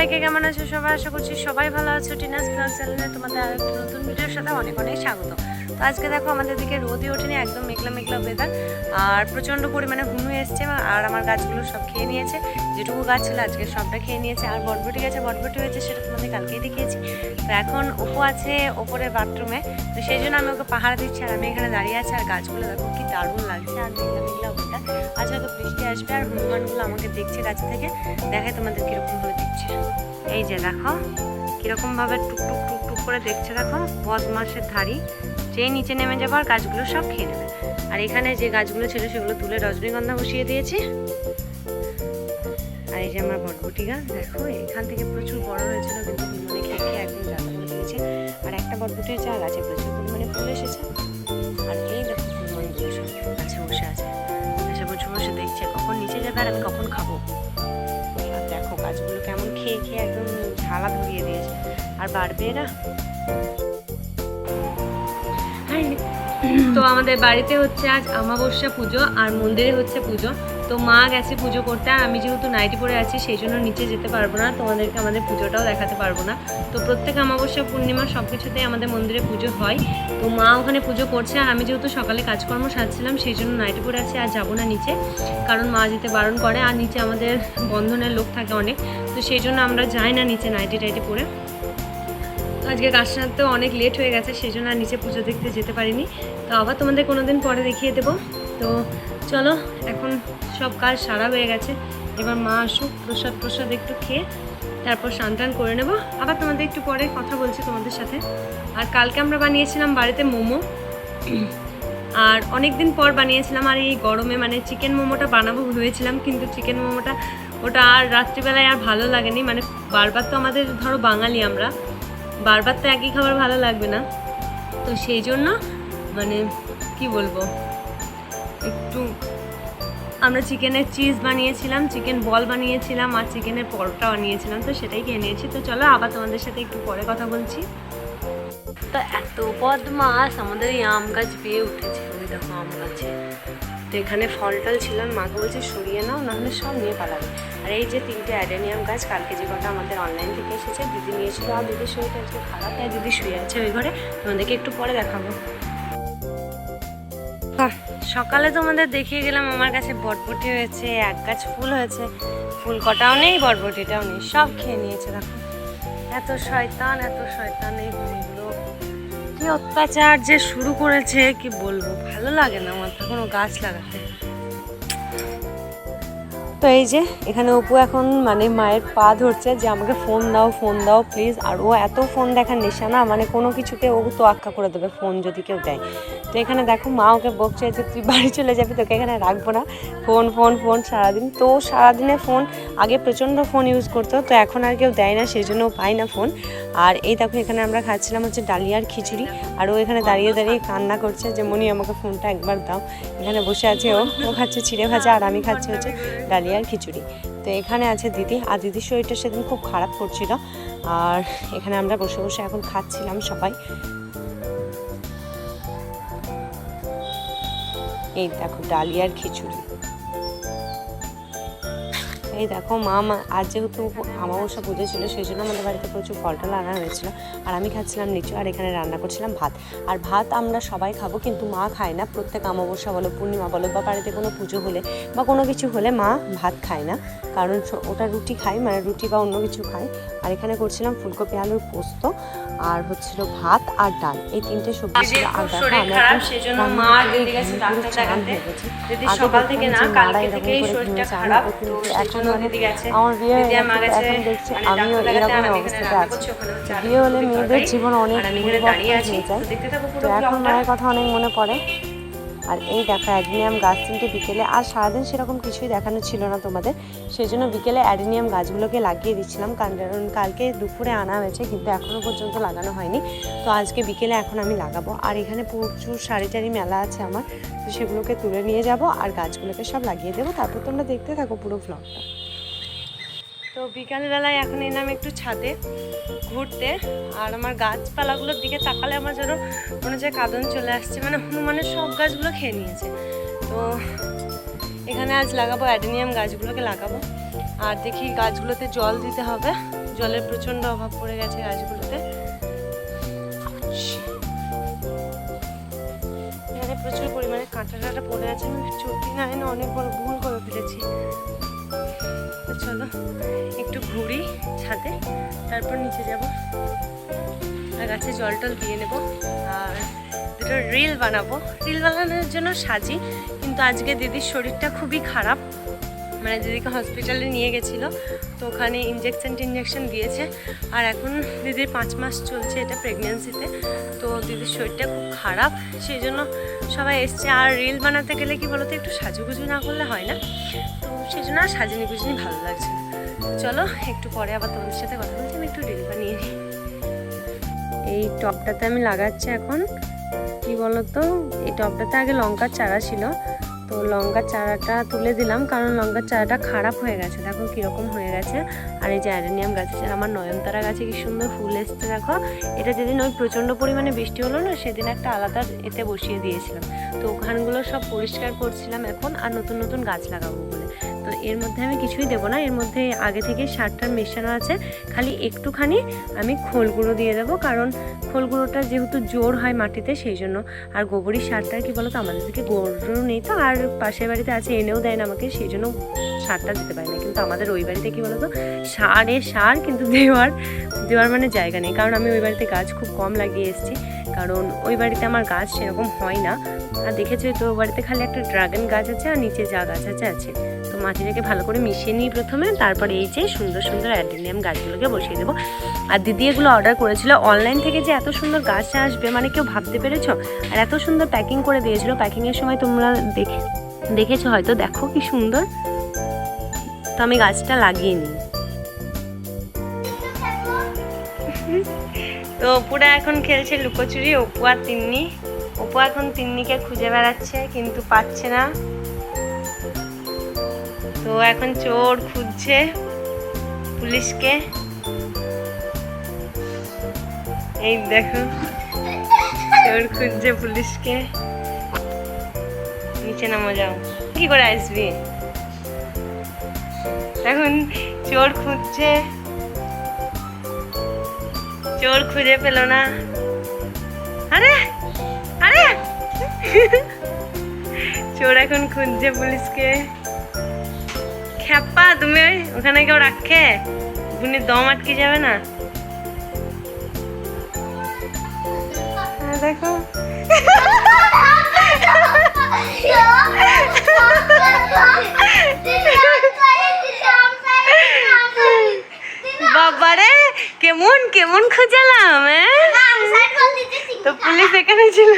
সবাইকে কেমন আছো সবাই? আশা করছি সবাই ভালো আছো। টিনাস ব্লগ চ্যানেলে তোমাদের আর নতুন ভিডিওর সাথে অনেক অনেক স্বাগত। আজকে দেখো আমাদের দিকে রোদই ওঠেনি, একদম মেঘলা মেঘলা ওয়েদার আর প্রচণ্ড পরিমাণে হুনু এসছে আর আমার গাছগুলো সব খেয়ে নিয়েছে। যেটুকু গাছ ছিল আজকে সবটা খেয়ে নিয়েছে। আর বটবটি গাছে বটবটি হয়েছে সেটা তোমাদের কালকেই দেখিয়েছি। তো এখন ওপো আছে ওপরের বাথরুমে তো সেই জন্য আমি ওকে পাহারা দিচ্ছি, আর আমি এখানে দাঁড়িয়ে আছি। আর গাছগুলো দেখো কি দারুণ লাগছে, আর মেঘলা মেঘলা ওয়েদার আজ হয়তো বৃষ্টি আসবে, আর হনুমানগুলো আমাকে দেখছে গাছ থেকে। দেখে তোমাদের কীরকমভাবে দেখছে এই যে দেখো। কীরকমভাবে টুক টুক টুক টুক করে দেখছে দেখো, বদমাসের ধাড়ি। যেই নিচে নেমে যাব গাছগুলো সব খেয়ে নেবে। আর এখানে যে গাছগুলো ছিল সেগুলো তুলে রজনীগন্ধা বসিয়ে দিয়েছি। আর এই যে আমার বটবটি গাছ দেখো, এখান থেকে প্রচুর বড় হয়েছিল, কিন্তু মানে খেয়ে খেয়ে একদম জাতা করে দিয়েছে। আর একটা বটবটি হয়েছে আর গাছে প্রচুর পরিমাণে ফুল এসেছে। আর এই দেখো ফুলমণিগুলো সব গাছে বসে আছে। এসে বসে বসে দেখছে কখন নিচে যাবে আর আমি কখন খাব? আর দেখো গাছগুলো কেমন খেয়ে খেয়ে একদম ঝালা ধরিয়ে দিয়েছে। আর বাড়বে এরা তো আমাদের বাড়িতে হচ্ছে আজ আমাবস্যা পুজো আর মন্দিরে হচ্ছে পুজো। তো মা গেছে পুজো করতে আর আমি যেহেতু নাইটি পরে আছি, সেই জন্য নিচে যেতে পারব না, তোমাদেরকে আমাদের পুজোটাও দেখাতে পারব না। তো প্রত্যেক আমাবস্যা পূর্ণিমা সব কিছুতেই আমাদের মন্দিরে পুজো হয়। তো মা ওখানে পুজো করছে, আর আমি যেহেতু সকালে কাজকর্ম সারছিলাম, সেই জন্য নাইটি পরে আছি আর যাব না নিচে। কারণ মা যেতে বারণ করে, আর নিচে আমাদের বন্ধনের লোক থাকে অনেক। তো সেই জন্য আমরা যাই না নিচে নাইটি টাইটি পরে। আজকে সারতেও অনেক লেট হয়ে গেছে, সেই জন্য আর নিচে পুজো দেখতে যেতে পারিনি। তো আবার তোমাদের কোনো দিন পরে দেখিয়ে দেবো। তো চলো, এখন সব কাজ সারা হয়ে গেছে। এবার মা আসুক, প্রসাদ প্রসাদ একটু খেয়ে তারপর স্নান টান করে নেব। আবার তোমাদের একটু পরে কথা বলছি তোমাদের সাথে। আর কালকে আমরা বানিয়েছিলাম বাড়িতে মোমো। আর অনেক দিন পর বানিয়েছিলাম, আর এই গরমে মানে চিকেন মোমোটা বানাবো ভেবেছিলাম, কিন্তু চিকেন মোমোটা ওটা আর রাত্রিবেলায় আর ভালো লাগেনি। মানে বারবার তো আমাদের ধরো বাঙালি আমরা, বারবার তো একই খাবার ভালো লাগবে না। তো সেই জন্য মানে কি বলব, একটু আমরা চিকেনের চিজ বানিয়েছিলাম, চিকেন বল বানিয়েছিলাম আর চিকেনের পরোটা বানিয়েছিলাম, তো সেটাই খেয়ে নিয়েছি। তো চলো আবার তোমাদের সাথে একটু পরে কথা বলছি। তো এত বদমাস আমাদের এই আম গাছ পেয়ে উঠেছে। ওই দেখো আম গাছে। তো এখানে ফল টল ছিল মাকে বলছি, সরিয়ে নাও নাহলে সব নিয়ে পালাবে। আর এই যে তিনটে অ্যাডেনিয়াম গাছ, কালকে যে কটা আমাদের অনলাইন থেকে এসেছে, দিদি নিয়েছিল আর দিদির শরীরটা আজকে খারাপ, তাই দিদি শুয়ে আছে ওই ঘরে। তোমাদেরকে একটু পরে দেখাবো। সকালে তোমাদের দেখিয়ে গেলাম, আমার কাছে বটবটি হয়েছে, এক গাছ ফুল হয়েছে। ফুল কটাও নেই, বটবটিটাও নেই, সব খেয়ে নিয়েছে, দেখো। এত শয়তান এত শয়তান, এই অত্যাচার যে শুরু করেছে কি বলব? ভালো লাগে না আমার তো কোনো গাছ লাগাতে। তো এই যে, এখানে অপু এখন মানে মায়ের পা ধরছে যে আমাকে ফোন দাও ফোন দাও প্লিজ আর ও এত ফোন দেখার নেশা না মানে কোনো কিছুতে ও তো আক্কা করে দেবে ফোন যদি কেউ দেয়। তো এখানে দেখো মা ওকে বকছে যে, তুই বাড়ি চলে যাবি, তোকে এখানে রাখব না। ফোন ফোন ফোন সারাদিন। তো সারাদিনে ফোন আগে প্রচণ্ড ফোন ইউজ করতো, তো এখন আর কেউ দেয় না, সেই জন্য পায় না ফোন আর এই দেখো, এখানে আমরা খাচ্ছিলাম হচ্ছে ডালিয়ার খিচুড়ি। আর ও এখানে দাঁড়িয়ে দাঁড়িয়ে কান্না করছে যে মনি আমাকে ফোনটা একবার দাও। এখানে বসে আছে ও। ও খাচ্ছে চিড়ে ভাজা, আর আমি খাচ্ছি হচ্ছে ডালিয়ার খিচুড়ি। তো এখানে আছে দিদি। আর দিদির শরীরটা সেদিন খুব খারাপ করছিল। আর এখানে আমরা বসে বসে এখন খাচ্ছিলাম সবাই। এই দেখো ডালিয়ার খিচুড়ি। এই দেখো মা মা- আজ যেহেতু আমাবস্যা পুজো ছিল সেই জন্য আমাদের বাড়িতে প্রচুর ফল টল আনা হয়েছিল। আর আমি খাচ্ছিলাম নিচু আর এখানে রান্না করছিলাম ভাত। আর ভাত আমরা সবাই খাব কিন্তু মা খায় না। প্রত্যেক আমাবস্যা বলো পূর্ণিমা বলো বা বাড়িতে কোনো পুজো হলে বা কোনো কিছু হলে মা ভাত খায় না। কারণ ওটা রুটি খায় মানে রুটি বা অন্য কিছু খায়। আর এখানে করছিলাম ফুলকপি আলুর পোস্ত আর হচ্ছিল ভাত আর ডাল। এই তিনটে সবজি ছিল আর দেখো সেজন্য মা আর গেছে ডাক্তার দেখাতে। আগে সকাল থেকে না কালকে থেকেই শরীরটা খারাপ তো এখন আমার বিয়ে হয়ে গেছে দেখছি মানে আমিও এরকম অবস্থাতে আছি। বিয়ে হলে মেয়েদের। জীবন অনেক পরিবর্তন দাঁড়িয়ে আছে হয়ে যায়। তো এখন মায়ের কথা অনেক মনে পড়ে। আর এই দেখো, অ্যাডিনিয়াম গাছ তিনটে বিকেলে, আর সারাদিন সেরকম কিছুই দেখানো ছিল না তোমাদের। সেই জন্য বিকেলে অ্যাডিনিয়াম গাছগুলোকে লাগিয়ে দিচ্ছিলাম। কারণ কালকে দুপুরে আনা হয়েছে, কিন্তু এখনও পর্যন্ত লাগানো হয়নি। তো আজকে বিকেলে এখন আমি লাগাবো। আর এখানে প্রচুর শাড়ি টাড়ি মেলা আছে আমার। তো সেগুলোকে তুলে নিয়ে যাব, আর গাছগুলোকে সব লাগিয়ে দেবো। তারপর তোমরা দেখতে থাকো পুরো ব্লগটা তো বিকালবেলায় এখন এলাম একটু ছাদে ঘুরতে, আর আমার গাছপালাগুলোর দিকে তাকালে আমার যেন মনে হচ্ছে কাদন চলে আসছে মানে হনুমানের সব গাছগুলো খেয়ে নিয়েছে। তো এখানে আজ লাগাবো অ্যাডেনিয়াম গাছগুলোকে লাগাবো, আর দেখি গাছগুলোতে জল দিতে হবে। জলের প্রচণ্ড অভাব পড়ে গেছে গাছগুলোতে। এখানে প্রচুর পরিমাণে কাঁটা টাটা পড়ে আছে, আমি চটি না, অনেক বড় ভুল করে ফেলেছি। চলো। ঘুরি ছাদে, তারপর নিচে যাব। আর গাছে জল টল দিয়ে নেব। আর দুটো রিল বানাবো। রিল বানানোর জন্য সাজি, কিন্তু আজকে দিদির শরীরটা খুবই খারাপ। মানে দিদিকে হসপিটালে নিয়ে গেছিল, তো ওখানে ইঞ্জেকশন টিনজেকশন দিয়েছে। আর এখন দিদির পাঁচ মাস চলছে এটা প্রেগনেন্সিতে তো দিদির শরীরটা খুব খারাপ। সেই জন্য সবাই এসছে। আর রিল বানাতে গেলে কি বলতো, একটু সাজুগুজু না করলে হয় না। তো সেই জন্য আর সাজিনি গুজিনি ভালো লাগছে চলো, একটু পরে আবার তোমাদের সাথে কথা বলছি, আমি একটু রিল বানিয়ে এই টবটাতে আমি লাগাচ্ছি এখন, কি বলতো? এই টবটাতে আগে লঙ্কার চারা ছিল, তো লঙ্কার চারাটা তুলে দিলাম, কারণ লঙ্কার চারাটা খারাপ হয়ে গেছে, দেখো কীরকম হয়ে গেছে। আর এই যে অ্যাডেনিয়াম গাছ আমার নয়নতারা গাছে কি সুন্দর ফুল এসছে, দেখো। এটা যেদিন ওই প্রচণ্ড পরিমাণে বৃষ্টি হলো না, সেদিন একটা আলাদা এতে বসিয়ে দিয়েছিলাম। তো ওখানগুলো সব পরিষ্কার করছিলাম এখন, আর নতুন নতুন গাছ লাগাবো বলে। তো এর মধ্যে আমি কিছুই দেবো না। এর মধ্যে আগে থেকে সারটা মেশানো আছে। খালি একটুখানি আমি খোল গুঁড়ো দিয়ে দেবো, কারণ খোল গুঁড়োটা যেহেতু জোর হয় মাটিতে, সেই জন্য। আর গোবরের সারটা কি বলতো, আমাদের থেকে গরু নেই তো, আর পাশের বাড়িতে আছে, এনেও দেয় না আমাকে, সেই জন্য সারটা দিতে পারি না। কিন্তু আমাদের ওই বাড়িতে কি বলতো, সারে সার, কিন্তু দেওয়ার দেওয়ার মানে জায়গা নেই। কারণ আমি ওই বাড়িতে গাছ খুব কম লাগিয়ে এসেছি, কারণ ওই বাড়িতে আমার গাছ সেরকম হয় না। আর দেখেছি তো ওই বাড়িতে খালি একটা ড্রাগন গাছ আছে, আর নিচে যা গাছ আছে আছে। মাটিটাকে ভালো করে মিশিয়ে নিই প্রথমে, তারপরে এই যে সুন্দর সুন্দর অ্যাডেনিয়াম গাছগুলোকে বসিয়ে দেবো। আর দিদি এগুলো অর্ডার করেছিল অনলাইন থেকে যে এত সুন্দর গাছ আসবে মানে কেউ ভাবতে পেরেছ? আর এত সুন্দর প্যাকিং করে দিয়েছিল প্যাকিংয়ের সময় তোমরা দেখে দেখেছ হয়তো, দেখো কি সুন্দর। তো আমি গাছটা লাগিয়ে নিই। তো অপুরা এখন খেলছে লুকোচুরি অপু আর তিন্নি। অপু এখন তিন্নিকে খুঁজে বেড়াচ্ছে, কিন্তু পাচ্ছে না। তো এখন চোর খুঁজছে পুলিশকে। এই দেখো, চোর খুঁজছে পুলিশকে। নিচে নামো যাও। কি করে আসবি? এখন চোর খুঁজছে। চোর খুঁজে পেল না। আরে আরে! চোর এখন খুঁজছে পুলিশকে। খ্যাপা তুমি ওই ওখানে কেউ রাখে? গুনি দম আটকে যাবে না? হ্যাঁ, দেখো। বাবারে কেমন কেমন খুঁজালাম হ্যাঁ? তো পুলিশ এখানে ছিল।